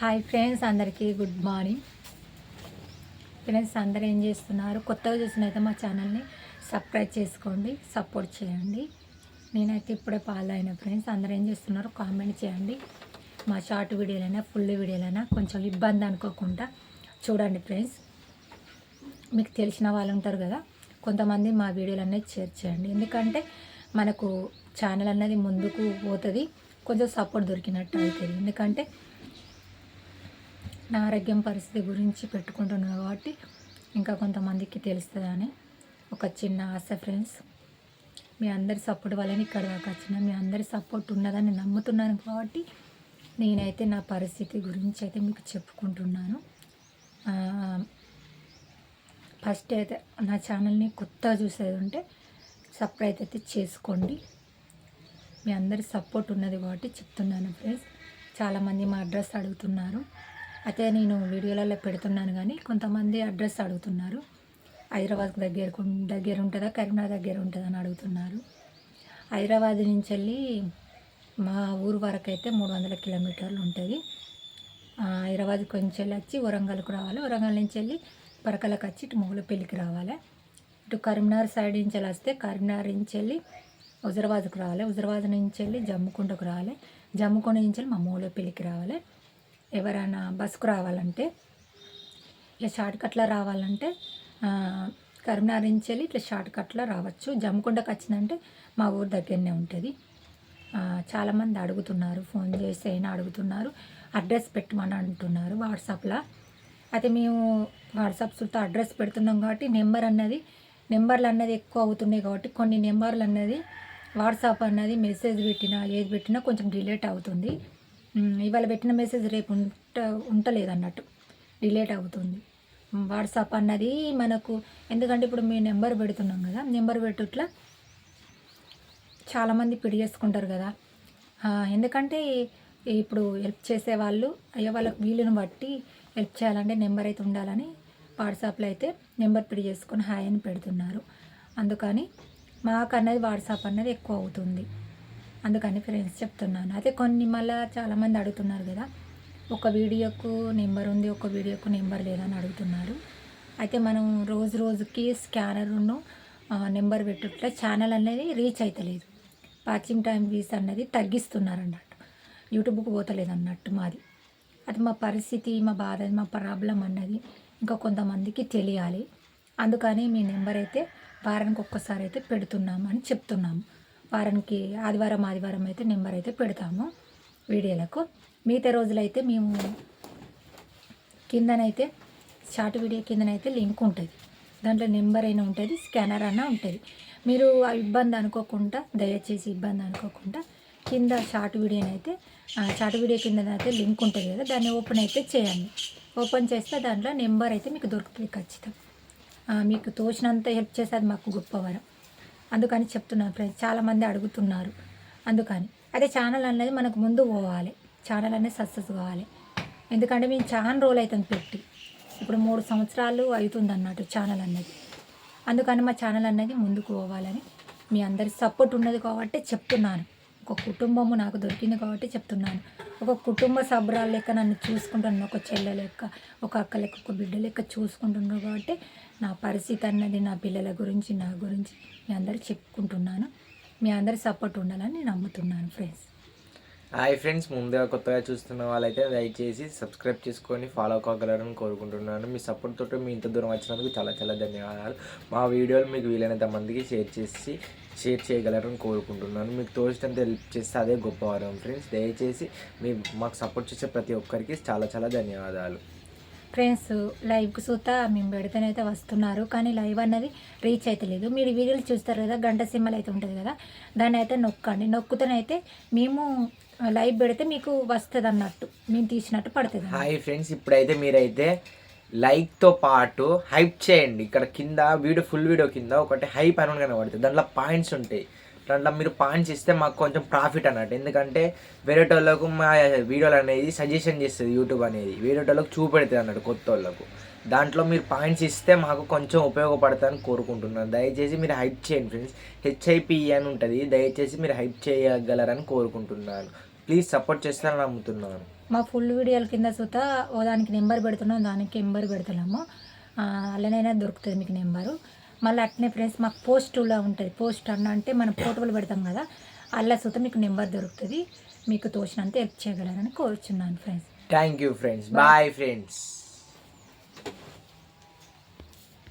Hi friends అందరికీ good morning friends అందరూ ఏం చేస్తున్నారు? కొత్తగా చూసినైతే మా ఛానల్ని సబ్స్క్రైబ్ చేసుకోండి సపోర్ట్ చేయండి. నేనైతే ఇప్పుడే పాలైన అయిన ఫ్రెండ్స్ అందరూ ఏం చేస్తున్నారు? కామెంట్ చేయండి. మా షార్ట్ వీడియోలైనా ఫుల్ వీడియోలైనా కొంచెం ఇబ్బంది అనుకోకుండా చూడండి ఫ్రెండ్స్ మీకు తెలిసిన వాళ్ళు ఉంటారు కదా కొంతమంది మా వీడియోలు అనేది షేర్ చేయండి. ఎందుకంటే మనకు ఛానల్ అనేది ముందుకు పోతుంది కొంచెం సపోర్ట్ దొరికినట్టు అవుతుంది. ఎందుకంటే నా ఆరోగ్యం పరిస్థితి గురించి పెట్టుకుంటున్నాను కాబట్టి ఇంకా కొంతమందికి తెలుస్తుందని ఒక చిన్న ఆశ ఫ్రెండ్స్ మీ అందరి సపోర్ట్ వల్లనే ఇక్కడ దాకా వచ్చిన మీ అందరి సపోర్ట్ ఉన్నదని నమ్ముతున్నాను కాబట్టి నేనైతే నా పరిస్థితి గురించి అయితే మీకు చెప్పుకుంటున్నాను. ఫస్ట్ అయితే నా ఛానల్ని కొత్తగా చూసేది ఉంటే సబ్స్క్రైబ్ అయితే చేసుకోండి. మీ అందరి సపోర్ట్ ఉన్నది కాబట్టి చెప్తున్నాను ఫ్రెండ్స్ చాలామంది మా అడ్రస్ అడుగుతున్నారు. అయితే నేను వీడియోలలో పెడుతున్నాను కానీ కొంతమంది అడ్రస్ అడుగుతున్నారు. హైదరాబాద్ దగ్గర దగ్గర ఉంటుందా కరీంనగర్ దగ్గర ఉంటుందా అని అడుగుతున్నారు. హైదరాబాద్ నుంచి వెళ్ళి మా ఊరు వరకు అయితే మూడు వందల కిలోమీటర్లు ఉంటుంది. హైదరాబాద్ కొంచెం వెళ్ళి వచ్చి వరంగల్కు రావాలి. వరంగల్ నుంచి వెళ్ళి పరకలకు వచ్చి ఇటు మూలపల్లికి రావాలి. ఇటు కరీంనగర్ సైడ్ నుంచి వెళ్ళి వస్తే కరీంనగర్ నుంచి వెళ్ళి హుజరాబాద్కు రావాలి. హుజరాబాద్ నుంచి వెళ్ళి జమ్ముకుంటకు రావాలి. జమ్ముకుంట నుంచి వెళ్ళి మా మూలపల్లికి రావాలి. ఎవరైనా బస్సుకు రావాలంటే ఇట్లా షార్ట్ కట్లో రావాలంటే కరీంనగర్ నుంచి వెళ్ళి ఇట్లా షార్ట్ కట్లో రావచ్చు. జమ్ముకుంటకు వచ్చిందంటే మా ఊరు దగ్గరనే ఉంటుంది. చాలామంది అడుగుతున్నారు ఫోన్ చేసి అయినా అడుగుతున్నారు. అడ్రస్ పెట్టమని అంటున్నారు వాట్సాప్లో. అయితే మేము వాట్సాప్ చుట్టూ అడ్రస్ పెడుతున్నాం కాబట్టి నెంబర్ అన్నది నెంబర్లు అన్నది ఎక్కువ అవుతున్నాయి కాబట్టి కొన్ని నెంబర్లు అన్నది వాట్సాప్ అన్నది మెసేజ్ పెట్టినా ఏది పెట్టినా కొంచెం డిలేట్ అవుతుంది. ఇవాళ పెట్టిన మెసేజ్ రేపు ఉంట ఉంటలేదు అన్నట్టు డిలేట్ అవుతుంది వాట్సాప్ అన్నది మనకు ఎందుకంటే ఇప్పుడు మీ నెంబర్ పెడుతున్నాం కదా నెంబర్ పెట్టుట్లా చాలామంది పిడి చేసుకుంటారు కదా ఎందుకంటే ఇప్పుడు హెల్ప్ చేసే వాళ్ళు అయ్యో వాళ్ళకి వీలుని బట్టి హెల్ప్ చేయాలంటే నెంబర్ అయితే ఉండాలని వాట్సాప్లో అయితే నెంబర్ పిడి చేసుకొని హాయ్ అని పెడుతున్నారు. అందుకని మాకు అన్నది వాట్సాప్ అన్నది ఎక్కువ అవుతుంది. అందుకని ఫ్రెండ్స్ చెప్తున్నాను. అయితే కొన్ని మళ్ళీ చాలామంది అడుగుతున్నారు కదా ఒక వీడియోకు నెంబర్ ఉంది ఒక వీడియోకు నెంబర్ లేదని అడుగుతున్నారు. అయితే మనం రోజు రోజుకి స్కానర్ను నెంబర్ పెట్టుట్లే ఛానల్ అనేది రీచ్ అవుతలేదు వాచింగ్ టైం వీస్ అన్నది తగ్గిస్తున్నారు అన్నట్టు యూట్యూబ్కి పోతలేదు అన్నట్టు మాది. అది మా పరిస్థితి మా బాధ మా ప్రాబ్లం అన్నది ఇంకా కొంతమందికి తెలియాలి. అందుకని మీ నెంబర్ అయితే వారానికి ఒక్కసారి అయితే పెడుతున్నాము అని చెప్తున్నాము. వారానికి ఆదివారం ఆదివారం అయితే నెంబర్ అయితే పెడతాము వీడియోలకు. మిగతా రోజులైతే మేము కిందనైతే షార్ట్ వీడియో కిందనైతే లింక్ ఉంటుంది. దాంట్లో నెంబర్ అయినా ఉంటుంది స్కానర్ అన్న ఉంటుంది. మీరు ఆ ఇబ్బంది అనుకోకుండా దయచేసి ఇబ్బంది అనుకోకుండా కింద షార్ట్ వీడియోనైతే షార్ట్ వీడియో కింద అయితే లింక్ ఉంటుంది కదా దాన్ని ఓపెన్ అయితే చేయండి. ఓపెన్ చేస్తే దాంట్లో నెంబర్ అయితే మీకు దొరుకుతుంది ఖచ్చితం. మీకు తోచినంత హెల్ప్ చేస్తే అది మాకు గొప్ప వరం. అందుకని చెప్తున్నాను ఫ్రెండ్స్. చాలామంది అడుగుతున్నారు అందుకని. అదే ఛానల్ అనేది మనకు ముందు పోవాలి. ఛానల్ అనేది సక్సెస్ కావాలి. ఎందుకంటే మేము చాలా రోజులు అవుతుంది పెట్టి. ఇప్పుడు మూడు సంవత్సరాలు అవుతుంది అన్నట్టు ఛానల్ అనేది. అందుకని మా ఛానల్ అనేది ముందుకు పోవాలని మీ అందరి సపోర్ట్ ఉన్నది కాబట్టి చెప్తున్నాను. ఒక కుటుంబము నాకు దొరికింది కాబట్టి చెప్తున్నాను. ఒక కుటుంబ సభ్యురాలు లెక్క నన్ను చూసుకుంటున్నాను ఒక చెల్లె లెక్క ఒక అక్క లెక్క ఒక బిడ్డ లెక్క చూసుకుంటున్నాను కాబట్టి నా పరిస్థితి అన్నది నా పిల్లల గురించి నా గురించి మీ అందరికి చెప్పుకుంటున్నాను. మీ అందరి సపోర్ట్ ఉండాలని నేను నమ్ముతున్నాను ఫ్రెండ్స్. హాయ్ ఫ్రెండ్స్ ముందుగా కొత్తగా చూస్తున్న వాళ్ళైతే దయచేసి సబ్స్క్రైబ్ చేసుకొని ఫాలో కాగలరని కోరుకుంటున్నాను. మీ సపోర్ట్ తోటి మీ ఇంత దూరం వచ్చినందుకు చాలా చాలా ధన్యవాదాలు. మా వీడియోలు మీకు వీలైనంత మందికి షేర్ చేసి షేర్ చేయగలరని కోరుకుంటున్నాను. మీకు తోచినంత హెల్ప్ చేస్తే అదే గొప్ప వరం ఫ్రెండ్స్ దయచేసి మీ మాకు సపోర్ట్ చేసే ప్రతి ఒక్కరికి చాలా చాలా ధన్యవాదాలు. ఫ్రెండ్స్ లైవ్కి చూస్తా మేము పెడితేనైతే వస్తున్నారు. కానీ లైవ్ అన్నది రీచ్ అయితే లేదు. మీరు వీడియోలు చూస్తారు కదా గంట సింబల్ అయితే ఉంటుంది కదా దాన్ని అయితే నొక్కండి. నొక్కుతేనైతే మేము లైవ్ పెడితే మీకు వస్తుంది అన్నట్టు మేము తీసినట్టు పడుతుంది హాయ్ ఫ్రెండ్స్ ఇప్పుడైతే మీరైతే లైక్తో పాటు హైప్ చేయండి. ఇక్కడ కింద వీడియో ఫుల్ వీడియో కింద ఒకటి హైప్ అని కనబడుతుంది. దాంట్లో పాయింట్స్ ఉంటాయి. దాంట్లో మీరు పాయింట్స్ ఇస్తే మాకు కొంచెం ప్రాఫిట్ అన్నట్టు. ఎందుకంటే వేరేటోళ్ళకు మా వీడియోలు అనేది సజెషన్ చేస్తుంది యూట్యూబ్ అనేది. వేరేటోళ్ళకు చూపెడుతుంది అన్నట్టు కొత్త వాళ్ళకు దాంట్లో మీరు పాయింట్స్ ఇస్తే మాకు కొంచెం ఉపయోగపడతాయని కోరుకుంటున్నాను. దయచేసి మీరు హైప్ చేయండి ఫ్రెండ్స్. హెచ్ఐపి అని ఉంటుంది. దయచేసి మీరు హైప్ చేయగలరని కోరుకుంటున్నాను. ప్లీజ్ సపోర్ట్ చేస్తారని నమ్ముతున్నాను. మా ఫుల్ వీడియోల కింద చూత ఓ దానికి నెంబర్ పెడుతున్నాం దానికి నెంబర్ పెడుతున్నాము అలానైనా దొరుకుతుంది మీకు నెంబరు. మళ్ళీ అట్నే ఫ్రెండ్స్ మాకు పోస్టులో ఉంటుంది. పోస్ట్ అన్న అంటే మనం ఫోటోలు పెడతాం కదా అలా చూత మీకు నెంబర్ దొరుకుతుంది. మీకు తోచినంత హెల్ప్ చేయగలరని కోరుచున్నాను friends. Thank you friends bye friends